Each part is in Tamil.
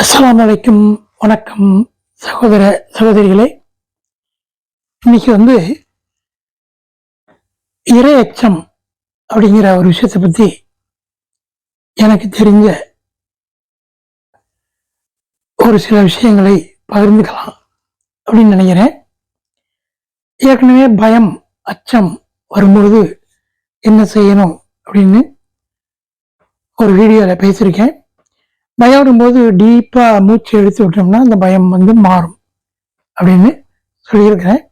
அஸ்லாம் வலைக்கும் வணக்கம் சகோதர சகோதரிகளே. இன்னைக்கு வந்து இறை அச்சம் அப்படிங்கிற ஒரு விஷயத்தை பற்றி எனக்கு தெரிஞ்ச ஒரு சில விஷயங்களை பகிர்ந்துக்கலாம் அப்படின்னு நினைக்கிறேன். ஏற்கனவே பயம் அச்சம் வரும்பொழுது என்ன செய்யணும் அப்படின்னு ஒரு வீடியோவில் பேசியிருக்கேன். பயம் வரும்போது டீப்பாக மூச்சு எடுத்து விட்டோம்னா அந்த பயம் வந்து மாறும் அப்படின்னு சொல்லியிருக்கிறேன்.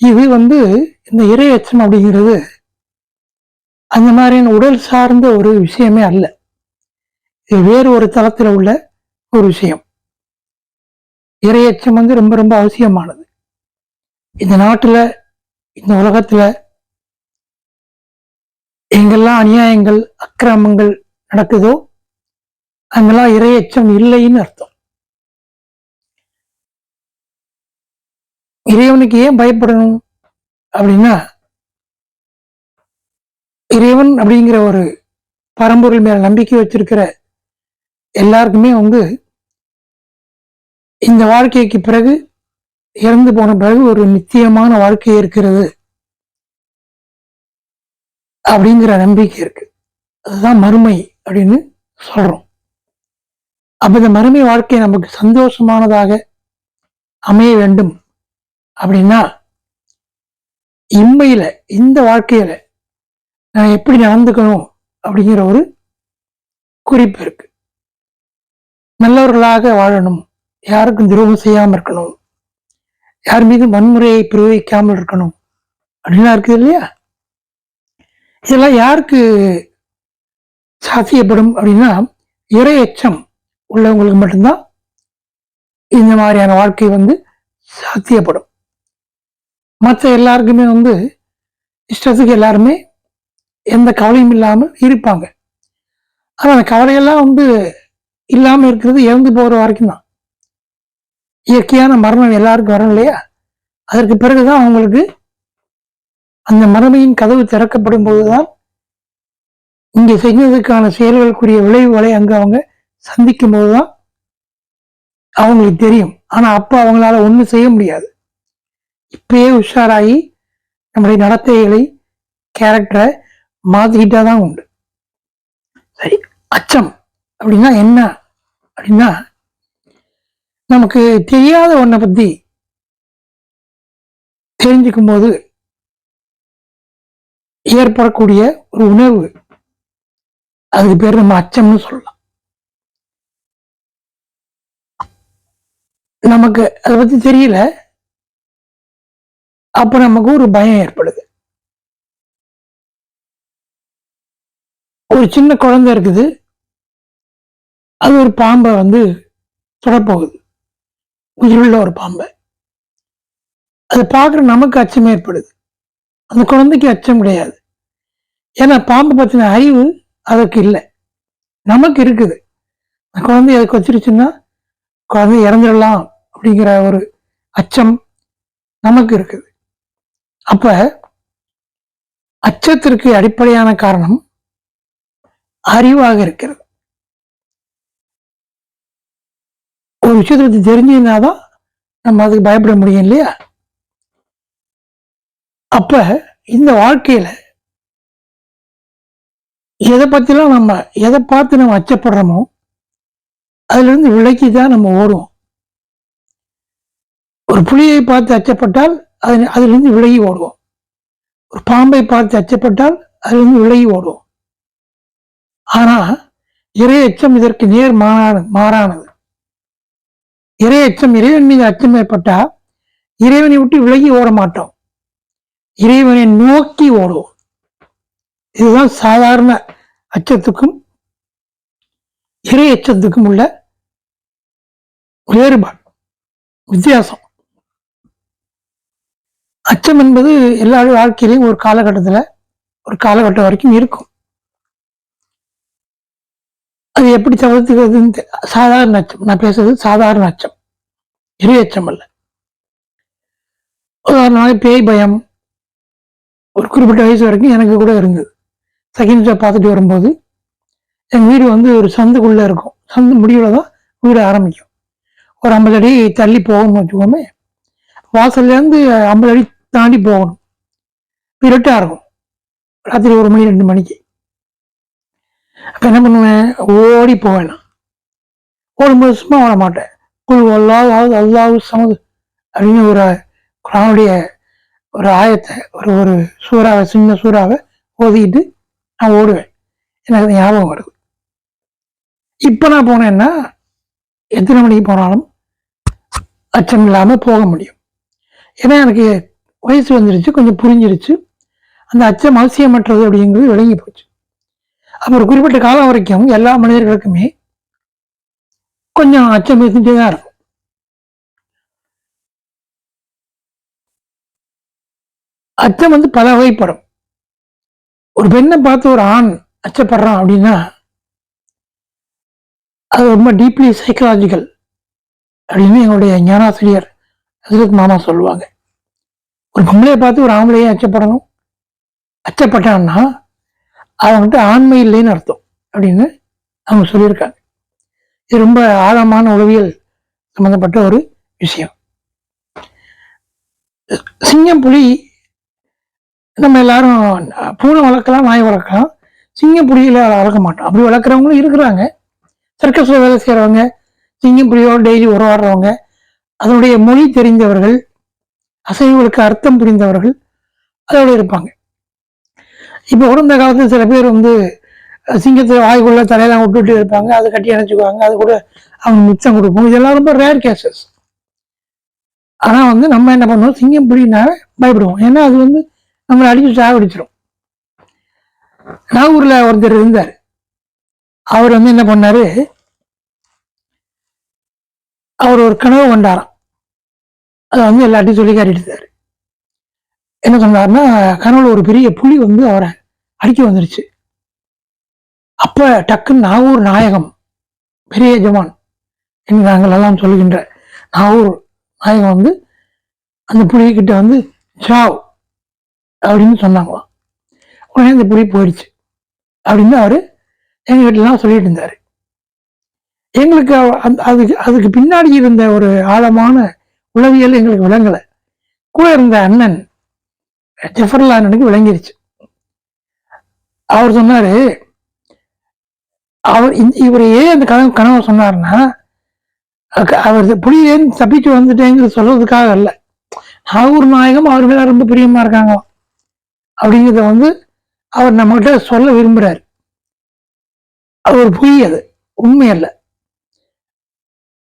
இது வந்து இந்த இறை அச்சம் அப்படிங்கிறது அந்த மாதிரியான உடல் சார்ந்த ஒரு விஷயமே அல்ல. இது வேறு ஒரு தளத்தில் உள்ள ஒரு விஷயம். இறையச்சம் வந்து ரொம்ப ரொம்ப அவசியமானது. இந்த நாட்டில் இந்த உலகத்தில் எங்கெல்லாம் அநியாயங்கள் அக்கிரமங்கள் நடக்குதோ அங்கெல்லாம் இரையச்சம் இல்லைன்னு அர்த்தம். இறைவனுக்கு ஏன் பயப்படணும் அப்படின்னா இறைவன் அப்படிங்கிற ஒரு பரம்பொருள் மேல நம்பிக்கை வச்சிருக்கிற எல்லாருக்குமே வந்து இந்த வாழ்க்கைக்கு பிறகு இறந்து போன பிறகு ஒரு நித்தியமான வாழ்க்கை இருக்கிறது அப்படிங்கிற நம்பிக்கை இருக்கு. அதுதான் மறுமை அப்படின்னு சொல்றோம். அப்ப இந்த மறுமை வாழ்க்கை நமக்கு சந்தோஷமானதாக அமைய வேண்டும். அப்படின்னா இம்மையில இந்த வாழ்க்கையில நான் எப்படி நடந்துக்கணும் அப்படிங்கிற ஒரு குறிப்பு இருக்கு. நல்லவர்களாக வாழணும். யாருக்கும் துரோகம் செய்யாமல் இருக்கணும். யார் மீது வன்முறையை பிரயோகிக்காமல் இருக்கணும். அப்படின்லாம் இருக்குது இல்லையா? இதெல்லாம் யாருக்கு சாத்தியப்படும் அப்படின்னா இறை எச்சம் உள்ளவங்களுக்கு மட்டும்தான் இந்த மாதிரியான வாழ்க்கை வந்து சாத்தியப்படும். மற்ற எல்லாருக்குமே வந்து இஷ்டத்துக்கு எல்லாருமே எந்த கவலையும் இல்லாமல் இருப்பாங்க. ஆனால் அந்த கவலையெல்லாம் வந்து இல்லாமல் இருக்கிறது இறந்து போகிற வரைக்கும் தான். இயற்கையான மரணம் எல்லாருக்கும் வரும் இல்லையா? அதற்கு பிறகுதான் அவங்களுக்கு அந்த மறுமையின் கதவு திறக்கப்படும் போதுதான் இங்கே செய்வதற்கான செயல்களுக்குரிய விளைவுகளை அங்கு அவங்க சந்திக்கும் போதுதான் அவங்களுக்கு தெரியும். ஆனா அப்போ அவங்களால ஒண்ணும் செய்ய முடியாது. இப்பயே உஷாராகி நம்முடைய நடத்தைகளை கேரக்டரை மாத்திக்கிட்டா தான் உண்டு. சரி அச்சம் அப்படின்னா என்ன? அப்படின்னா நமக்கு தெரியாத ஒன்றை பத்தி தெரிஞ்சுக்கும் போது ஏற்படக்கூடிய ஒரு உணர்வு. அதுக்கு பேர் நம்ம அச்சம்னு சொல்லலாம். நமக்கு அதை பத்தி தெரியல. அப்ப நமக்கு ஒரு பயம் ஏற்படுது. ஒரு சின்ன குழந்தை இருக்குது. அது ஒரு பாம்பை வந்து தொடப்போகுது. உயிருள்ள ஒரு பாம்பை. அதை பார்க்குற நமக்கு அச்சம் ஏற்படுது. அந்த குழந்தைக்கு அச்சம் கிடையாது. ஏன்னா பாம்பு பற்றின அறிவு அதற்கு இல்லை. நமக்கு இருக்குது. அந்த குழந்தை அதுக்கு வச்சிருச்சுன்னா குழந்தை இறந்துடலாம் அப்படிங்கிற ஒரு அச்சம் நமக்கு இருக்குது. அப்ப அச்சத்திற்கு அடிப்படையான காரணம் அறிவாக இருக்கிறது. ஒரு விஷயத்தை பத்தி தெரிஞ்சதுனாதான் நம்ம அதுக்கு பயப்பட முடியும் இல்லையா? அப்ப இந்த வாழ்க்கையில எதை பத்திலாம் நம்ம எதை பார்த்து நம்ம அச்சப்படுறோமோ அதிலிருந்து விலக்கி தான் நம்ம ஓடுவோம். ஒரு புலியை பார்த்து அச்சப்பட்டால் அது அதிலிருந்து விலகி ஓடுவோம். ஒரு பாம்பை பார்த்து அச்சப்பட்டால் அதிலிருந்து விலகி ஓடுவோம். ஆனா இறை அச்சம் இதற்கு நேர் மாறான மாறானது. இறை அச்சம் இறைவன் மீது அச்சம் ஏற்பட்டா இறைவனை விட்டு விலகி ஓட மாட்டோம். இறைவனை நோக்கி ஓடுவோம். இதுதான் சாதாரண அச்சத்துக்கும் இறை எச்சத்துக்கும் உள்ள வேறுபாடு வித்தியாசம். அச்சம் என்பது எல்லா வாழ்க்கையிலையும் ஒரு காலகட்டத்தில் ஒரு காலகட்டம் வரைக்கும் இருக்கும். அது எப்படி தவிர்த்துக்கிறதுன்னு சாதாரண அச்சம். நான் பேசுறது சாதாரண அச்சம். இறை அச்சம் அல்ல உதாரணமாக பேய் பயம் ஒரு குறிப்பிட்ட வயசு வரைக்கும் எனக்கு கூட இருந்தது. செகண்ட் ஷோ பார்த்துட்டு வரும்போது எங்கள் வீடு வந்து ஒரு சந்துக்குள்ளே இருக்கும். சந்து முடிவில் தான் வீடு ஆரம்பிக்கும். ஒரு ஐம்பது அடி தள்ளி போகணும்னு வச்சுக்கோமே. வாசல்லேருந்து ஐம்பது அடி தாண்டி போகணும். இருட்டாக இருக்கும். ராத்திரி ஒரு மணி ரெண்டு மணிக்கு. அப்போ என்ன பண்ணுவேன்? ஓடி போவேன் ஓடும்போது சும்மா வர மாட்டேன். குழு அல்லாவது அல்லாஹ் சமது அப்படின்னு ஒரு குரானுடைய ஒரு ஆயத்தை ஒரு ஒரு சூறாவை சின்ன சூறாவை ஓதிக்கிட்டு நான் ஓடுவேன். எனக்கு ஞாபகம் வருது. இப்போ நான் போனேன்னா எத்தனை மணிக்கு போனாலும் அச்சம் இல்லாமல் போக முடியும். ஏன்னா எனக்கு வயசு வந்துருச்சு கொஞ்சம் புரிஞ்சிருச்சு. அந்த அச்சம் அவசியமற்றது அப்படிங்கிறது விளங்கி போச்சு. அப்போ ஒரு குறிப்பிட்ட காலம் வரைக்கும் எல்லா மனிதர்களுக்குமே கொஞ்சம் அச்சம் இருந்துட்டே தான் இருக்கும். அச்சம் வந்து பல வகைப்படும். ஒரு பெண்ணை பார்த்து ஒரு ஆண் அச்சப்படுறான் அப்படின்னா அது ரொம்ப டீப்லி சைக்கலாஜிக்கல் அப்படின்னு எங்களுடைய ஞானாசிரியர் ஹசரத் மாமா சொல்லுவாங்க. ஒரு பொம்பளையை பார்த்து ஒரு ஆம்பளையே அச்சப்படணும். அச்சப்பட்டான்னா அவங்ககிட்ட ஆண்மை இல்லைன்னு அர்த்தம் அப்படின்னு அவங்க சொல்லியிருக்காங்க. இது ரொம்ப ஆழமான உளவியல் சம்மந்தப்பட்ட ஒரு விஷயம். சிங்கம் புலி நம்ம எல்லாரும் பூனை வளர்க்கலாம் நாய் வளர்க்கலாம். சிங்கம் புலியில வளர்க்க மாட்டோம். அப்படி வளர்க்குறவங்களும் இருக்கிறாங்க. சர்க்கஸில் வேலை செய்கிறவங்க சிங்கம் புலியோடு டெய்லி உறவாடுறவங்க அதனுடைய மொழி தெரிந்தவர்கள் அசைவுகளுக்கு அர்த்தம் புரிந்தவர்கள் அதோடு இருப்பாங்க. இப்போ கூட இந்த காலத்தில் சில பேர் வந்து சிங்கத்தை வாய்க்குள்ள தலையெல்லாம் விட்டுட்டு இருப்பாங்க அதை கட்டி அணைச்சிக்குவாங்க அது கூட அவங்க மிச்சம் கொடுப்போம். இதெல்லாம் ரொம்ப ரேர் கேசஸ் ஆனால் வந்து நம்ம என்ன பண்ணுவோம்? சிங்கம் புலினா பயப்படுவோம். ஏன்னா அது வந்து நம்மளை அடிச்சு சாகடிச்சிடும் நாகூரில் ஒருத்தர் இருந்தார். அவர் வந்து என்ன பண்ணாரு? அவர் ஒரு கனவு கொண்டாராம். அதை வந்து எல்லாத்தையும் சொல்லி காட்டிட்டு என்ன சொன்னார்னா கனவுல ஒரு பெரிய புலி வந்து அவரை அடிக்க வந்துருச்சு. அப்ப டக்குன்னு நாகூர் நாயகம் பெரிய ஜமான் என்று நாங்கள் எல்லாம் சொல்கின்ற நாகூர் நாயகம் வந்து அந்த புலிகிட்ட வந்து ஜாவ் அப்படின்னு சொன்னாங்களாம். உடனே அந்த புலி போயிடுச்சு. அப்படின்னு அவர் எங்ககிட்டலாம் சொல்லிட்டு இருந்தார். எங்களுக்கு அந்த அதுக்கு அதுக்கு பின்னாடி இருந்த ஒரு ஆழமான உளவியல் எங்களுக்கு விளங்கலை. கூட இருந்த அண்ணன் ஜெஃபர்லா அண்ணனுக்கு விளங்கிருச்சு. அவர் சொன்னார் அவர் இவர் ஏன் அந்த கனவு கனவை சொன்னார்னா அவர் புலியிலேருந்து தப்பிச்சு வந்துட்டேங்கிறது சொல்றதுக்காக இல்லை நாகூர் நாயகம் அவர் மேல ரொம்ப பிரியமா இருக்காங்க அப்படிங்கிறத வந்து அவர் நம்மகிட்ட சொல்ல விரும்புகிறார் அது ஒரு பொய் அது. உண்மை அல்ல.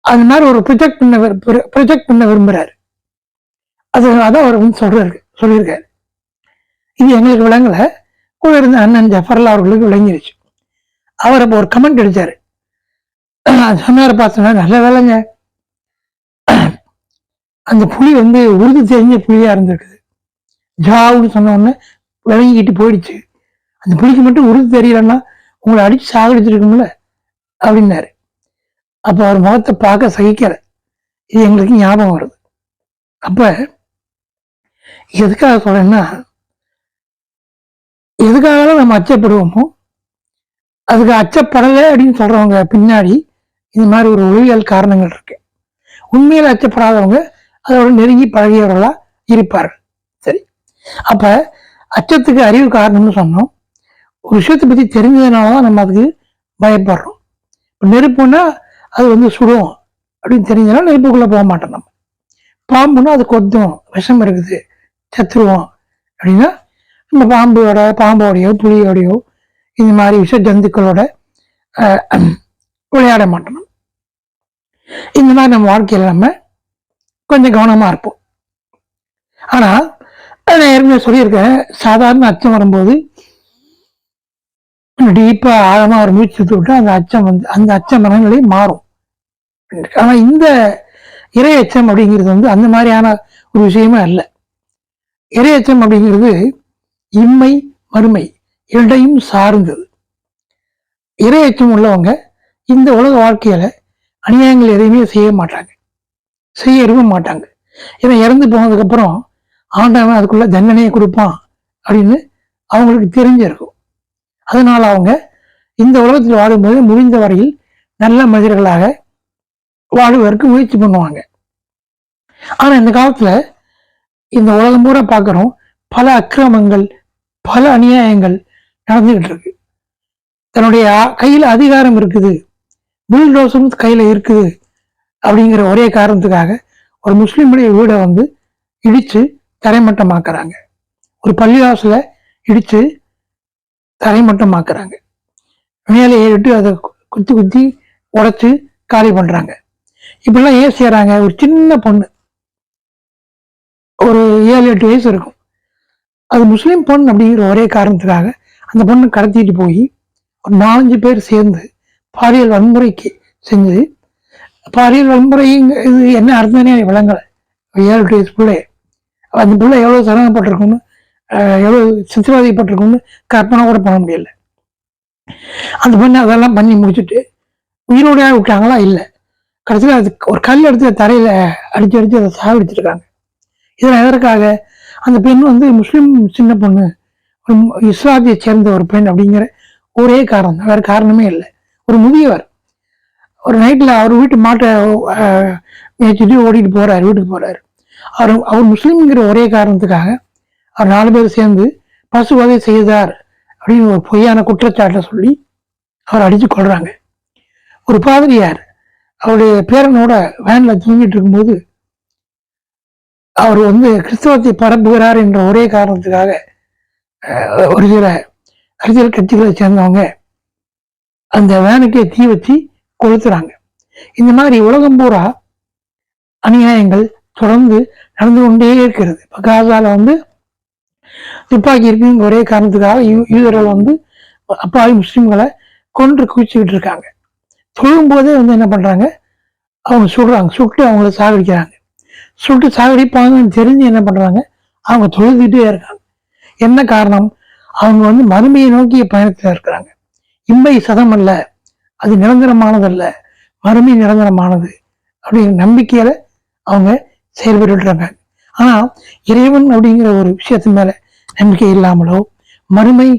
அது மாதிரி ஒரு ப்ரொஜெக்ட் பண்ண ப்ரொஜெக்ட் பண்ண விரும்புறாரு. அதனால தான் அவர் வந்து சொல்றாரு சொல்லியிருக்காரு. இது எங்களுக்கு விளங்கல. கூட இருந்த அண்ணன் ஜஃபர்லா அவர்களுக்கு விளங்கிருச்சு. அவர் அப்போ ஒரு கமெண்ட் அடிச்சாரு. சொன்னார் பார்த்தோன்னா நல்ல வேலைங்க. அந்த புலி வந்து உறுதி தெரிஞ்ச புலியா இருந்திருக்குது. ஜாவுன்னு சொன்ன உடனே விளங்கிக்கிட்டு போயிடுச்சு. அந்த புலிக்கு மட்டும் உறுதி தெரியலன்னா உங்களை அடிச்சு சாகடிச்சிருக்குங்கள அப்படின்னாரு. அப்போ அவர் முகத்தை பார்க்க சகிக்கலை. இது எங்களுக்கு ஞாபகம் வருது. அப்போ எதுக்காக சொல்கிறேன்னா எதுக்காக நம்ம அச்சப்படுவோமோ அதுக்கு அச்சப்படலை அப்படின்னு சொல்றவங்க பின்னாடி இந்த மாதிரி ஒரு ஒளிவியல் காரணங்கள் இருக்கு. உண்மையில் அச்சப்படாதவங்க அதோட நெருங்கி பழகியவர்களாக இருப்பார்கள். சரி. அப்ப அச்சத்துக்கு அறிவு காரணம்னு சொன்னோம். ஒரு விஷயத்தை பற்றி தெரிஞ்சதுனால தான் நம்ம அதுக்கு பயப்படுறோம். இப்போ நெருப்புன்னா அது வந்து சுடும் அப்படின்னு தெரிஞ்சதுனால நெருப்புக்குள்ளே போக மாட்டோம் நம்ம. பாம்புன்னா அது கொத்தும் விஷம் இருக்குது சத்துருவோம் அப்படின்னா நம்ம பாம்போட பாம்போடையோ புளியோடையோ இந்த மாதிரி விஷ ஜந்துக்களோட விளையாட மாட்டோம் இந்த மாதிரி நம்ம வாழ்க்கையில் நம்ம கொஞ்சம் கவனமாக இருப்போம். ஆனால் நான் ஏற்கனவே சொல்லியிருக்கேன் சாதாரண அச்சம் வரும்போது டீப்பாக ஆழமாக ஒரு மூச்சு விட்டு அந்த அச்சம் வந்து அந்த அச்ச மனநிலை மாறும். ஆனால் இந்த இறை அச்சம் அப்படிங்கிறது வந்து அந்த மாதிரியான ஒரு விஷயமே அல்ல. இறை அச்சம் அப்படிங்கிறது இம்மை மறுமை இரண்டையும் சார்ந்தது. இறை அச்சம் உள்ளவங்க இந்த உலக வாழ்க்கையில அநியாயங்கள் எதையுமே செய்ய மாட்டாங்க. செய்ய இருக்க மாட்டாங்க. ஏன்னா இறந்து போனதுக்கப்புறம் ஆண்டவன் அதுக்குள்ள தண்டனையை கொடுப்பான் அப்படின்னு அவங்களுக்கு தெரிஞ்சிருக்கும். அதனால அவங்க இந்த உலகத்தில் வாழும்போது முடிந்த வரையில் நல்ல மனிதர்களாக வாழ்வதற்கு முயற்சி பண்ணுவாங்க. ஆனா இந்த காலத்துல இந்த உலகம் பூரா பார்க்குறோம் பல அக்கிரமங்கள் பல அநியாயங்கள் நடந்துகிட்டு இருக்கு. தன்னுடைய கையில் அதிகாரம் இருக்குது புல்டோசரும் கையில் இருக்குது அப்படிங்கிற ஒரே காரணத்துக்காக ஒரு முஸ்லீமுடைய வீடை வந்து இடித்து தரைமட்டமாக்குறாங்க. ஒரு பள்ளிவாசலை தரை மட்டும் ஆக்குறாங்க மேலே ஏறிட்டு அதை குத்தி குத்தி உடைச்சு காலி பண்றாங்க. இப்படிலாம் ஏன் செய்யறாங்க ஒரு சின்ன பொண்ணு. ஒரு ஏழு எட்டு வயசு இருக்கும். அது முஸ்லீம் பொண்ணு அப்படிங்கிற ஒரே காரணத்துக்காக அந்த பொண்ணை கடத்திட்டு போய் ஒரு நாலஞ்சு பேர் சேர்ந்து பாலியல் வன்முறைக்கு செஞ்சு பாலியல் வன்முறைங்க இது என்ன அர்த்தம்னே விளங்கலை. ஏழு எட்டு வயசு பிள்ளை. அந்த பிள்ளை எவ்வளோ சிரமப்பட்டிருக்கும்னு எவ்வளோ சித்திரவதைப்பட்டிருக்கும்னு கற்பனை கூட பண்ண முடியல. அந்த பொண்ணு அதெல்லாம் பண்ணி முடிச்சுட்டு உயிரோடையாக விட்டாங்களா இல்லை. கடைசியில் அது ஒரு கல் எடுத்து தரையில் அடித்து அடித்து அதை சாவடிச்சிருக்காங்க இதில் எதற்காக? அந்த பெண் வந்து முஸ்லீம் சின்ன பொண்ணு ஒரு சேர்ந்த ஒரு பெண் அப்படிங்கிற ஒரே காரணம். தான். காரணமே இல்லை. ஒரு முதியவர். ஒரு நைட்டில் அவர் வீட்டு மாட்டை மேய்ச்சிட்டு ஓடிட்டு போகிறார் வீட்டுக்கு போகிறார் அவர் அவர் முஸ்லீம்ங்கிற ஒரே காரணத்துக்காக அவர் நாலு பேர் சேர்ந்து பசுவதை செய்தார் அப்படின்னு ஒரு பொய்யான குற்றச்சாட்டை சொல்லி அவர் அடித்து கொள்றாங்க ஒரு பாதிரியார் அவருடைய பேரனோட வேனில் தூங்கிட்டு இருக்கும்போது அவர் வந்து கிறிஸ்தவத்தை பரப்புகிறார் என்ற ஒரே காரணத்துக்காக ஒரு சில அரசியல் கட்சிகளை சேர்ந்தவங்க அந்த வேனுக்கே தீ வச்சு கொளுத்துறாங்க. இந்த மாதிரி உலகம் பூரா அநியாயங்கள் தொடர்ந்து நடந்து கொண்டே இருக்கிறது. இப்போ காசால வந்து துப்பாக்கி இருக்குங்கிற ஒரே காரணத்துக்காக யூ- யூதர்கள் வந்து அப்பாவி முஸ்லீம்களை கொன்று குவிச்சுக்கிட்டு இருக்காங்க. தொழும் போதே வந்து என்ன பண்றாங்க? அவங்க சுடுறாங்க. சுட்டு அவங்கள சாகடிக்கிறாங்க. சுட்டு சாகடிப்பாங்கன்னு தெரிஞ்சு என்ன பண்றாங்க? அவங்க தொழுதுகிட்டே இருக்காங்க. என்ன காரணம்? அவங்க வந்து மறுமையை நோக்கிய பயணத்தில் இருக்கிறாங்க. இம்மை சதம் அல்ல. அது நிரந்தரமானதல்ல. மறுமை நிரந்தரமானது அப்படிங்கிற நம்பிக்கையில அவங்க செயல்பட்டுறாங்க ஆனால் இறைவன் அப்படிங்கிற ஒரு விஷயத்து மேலே நம்பிக்கை இல்லாமலோ மறுமை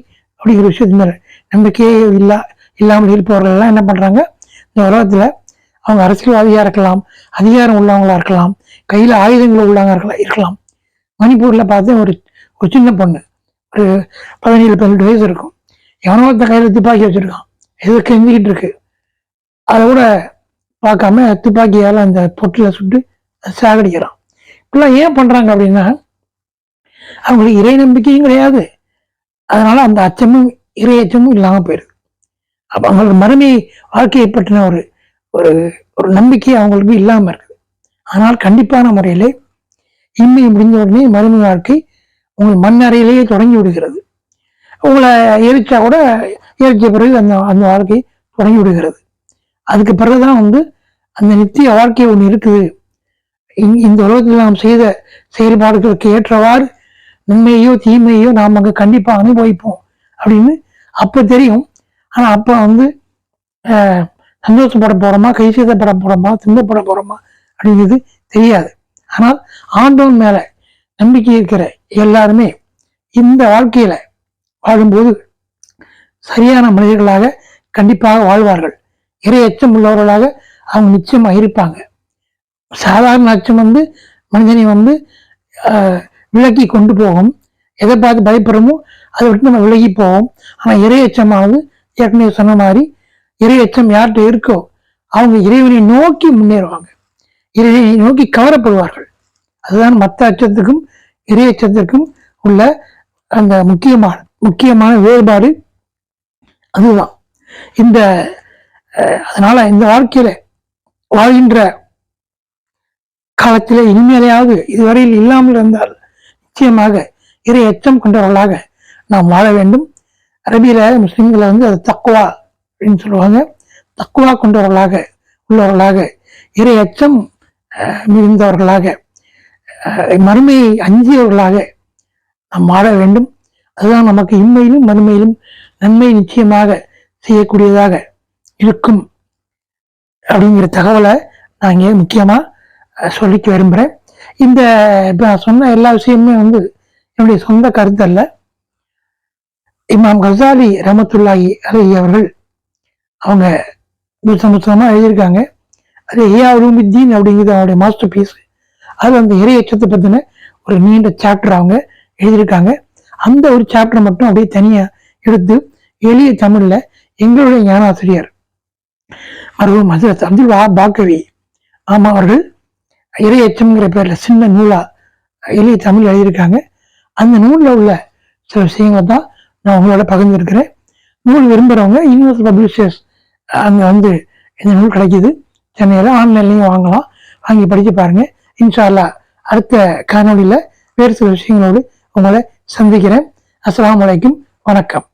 அப்படிங்கிற விஷயத்து மேல நம்பிக்கையே இல்லா இல்லாமல் இருப்பவர்கள் எல்லாம் என்ன பண்றாங்க? இந்த உலகத்துல அவங்க அரசியல்வாதியா இருக்கலாம் அதிகாரம் உள்ளவங்களா இருக்கலாம் கையில ஆயுதங்கள் உள்ளவங்க இருக்கலாம் இருக்கலாம். மணிப்பூர்ல பார்த்து ஒரு ஒரு சின்ன பொண்ணு ஒரு பதினேழு பதினெட்டு வயசு இருக்கும். எவனோ ஒருத்த கையில துப்பாக்கி வச்சிருக்கான். எது கெஞ்சிக்கிட்டு இருக்கு. அதை கூட பார்க்காம துப்பாக்கியால அந்த பொட்டில சுட்டு சாகடிக்கிறான். இப்பெல்லாம் ஏன் பண்றாங்க அப்படின்னா அவங்களுக்கு இறை நம்பிக்கையும் கிடையாது. அதனால அந்த அச்சமும் இறை அச்சமும் இல்லாமல் போயிடுது. அப்போ அவங்களுக்கு மறுமை வாழ்க்கையை பற்றின ஒரு ஒரு ஒரு நம்பிக்கை அவங்களுக்கு இல்லாமல் இருக்குது. ஆனால் கண்டிப்பான முறையிலே இம்மை முடிஞ்ச உடனே மறுமை வாழ்க்கை உங்கள் மண் அறையிலேயே தொடங்கி விடுகிறது. உங்களை எரிச்சா கூட எரிச்ச பிறகு அந்த அந்த வாழ்க்கை தொடங்கி விடுகிறது. அதுக்கு பிறகுதான் வந்து அந்த நித்திய வாழ்க்கை ஒன்று இருக்குது. இந்- இந்த உலகத்தில் நாம் செய்த செயல்பாடுகளுக்கு ஏற்றவாறு நன்மையோ தீமையோ நாம் அங்கே கண்டிப்பாக அனுபவிப்போம். அப்படின்னு அப்போ தெரியும். ஆனால் அப்போ வந்து சந்தோஷப்பட போகிறோமா கை போகிறோமா துன்பப்பட போகிறோமா அப்படிங்கிறது தெரியாது. ஆனால் ஆண்டவன் மேலே நம்பிக்கை இருக்கிற எல்லாருமே இந்த வாழ்க்கையில் வாழும்போது சரியான மனிதர்களாக கண்டிப்பாக வாழ்வார்கள். இறை அச்சம் உள்ளவர்களாக அவங்க நிச்சயமாக இருப்பாங்க. சாதாரண அச்சம் வந்து மனிதனை வந்து விலக்கி கொண்டு போகும். எதை பார்த்து பயப்படுறோமோ அதை விட்டு நம்ம விலகி போவோம். ஆனால் இறையச்சமானது ஏற்கனவே சொன்ன மாதிரி இறையச்சம் யார்கிட்ட இருக்கோ அவங்க இறைவனை நோக்கி முன்னேறுவாங்க. இறைவனை நோக்கி கவரப்படுவார்கள். அதுதான் மற்ற அச்சத்துக்கும் இறையச்சத்திற்கும் உள்ள அந்த முக்கியமான முக்கியமான வேறுபாடு அதுதான். இந்த அஹ், அதனால இந்த வாழ்க்கையில வாழ்கின்ற காலத்திலே இனிமேலையாவது இதுவரையில் இல்லாமல் இருந்தால் நிச்சயமாக இறை எச்சம் கொண்டவர்களாக நாம் வாழ வேண்டும். அரபியில முஸ்லிம்களை வந்து அது தக்குவா அப்படின்னு சொல்லுவாங்க. தக்குவா கொண்டவர்களாக உள்ளவர்களாக இறை அச்சம் மிகுந்தவர்களாக மறுமையை அஞ்சியவர்களாக நாம் வாழ வேண்டும். அதுதான் நமக்கு இம்மையிலும் மறுமையிலும் நன்மை நிச்சயமாக செய்யக்கூடியதாக இருக்கும். அப்படிங்கிற தகவலை நான் இங்கே முக்கியமாக சொல்லிக்க விரும்புகிறேன் இந்த இப்போ நான் சொன்ன எல்லா விஷயமுமே வந்து என்னுடைய சொந்த கருத்து அல்ல இமாம் கசாலி ரமத்துல்லாஹி அலி அவர்கள் அவங்க புத்தம் புத்தகமாக எழுதியிருக்காங்க. அது ஏஆ உலூமுத்தீன் அப்படிங்கிறது அவருடைய மாஸ்டர் பீஸ் அதில் அந்த இறையச்சத்தை பற்றின ஒரு நீண்ட சாப்டர் அவங்க எழுதியிருக்காங்க. அந்த ஒரு சாப்டர் மட்டும் அப்படியே தனியாக எடுத்து எளிய தமிழில் எங்களுடைய ஞானாசிரியர் மருவம் ஹசரத் அப்துல் வா பாக்கவி ஆமா அவர்கள் இறை எச்சம்ங்கிற பேரில் சின்ன நூலாக எளிய தமிழ் எழுதியிருக்காங்க. அந்த நூலில் உள்ள சில விஷயங்களை தான் நான் உங்களோட பகிர்ந்துருக்கிறேன். நூல் விரும்புகிறவங்க யூனிவர்சல் பப்ளிஷர்ஸ் அங்கே வந்து இந்த நூல் கிடைக்கிது. சென்னையில் ஆன்லைன்லேயும் வாங்கலாம். வாங்கி படித்து பாருங்கள் இன்ஷால்லா அடுத்த காணொலியில் வேறு சில விஷயங்களோடு உங்களை சந்திக்கிறேன். அஸ்லாம் வலைக்கும் வணக்கம்.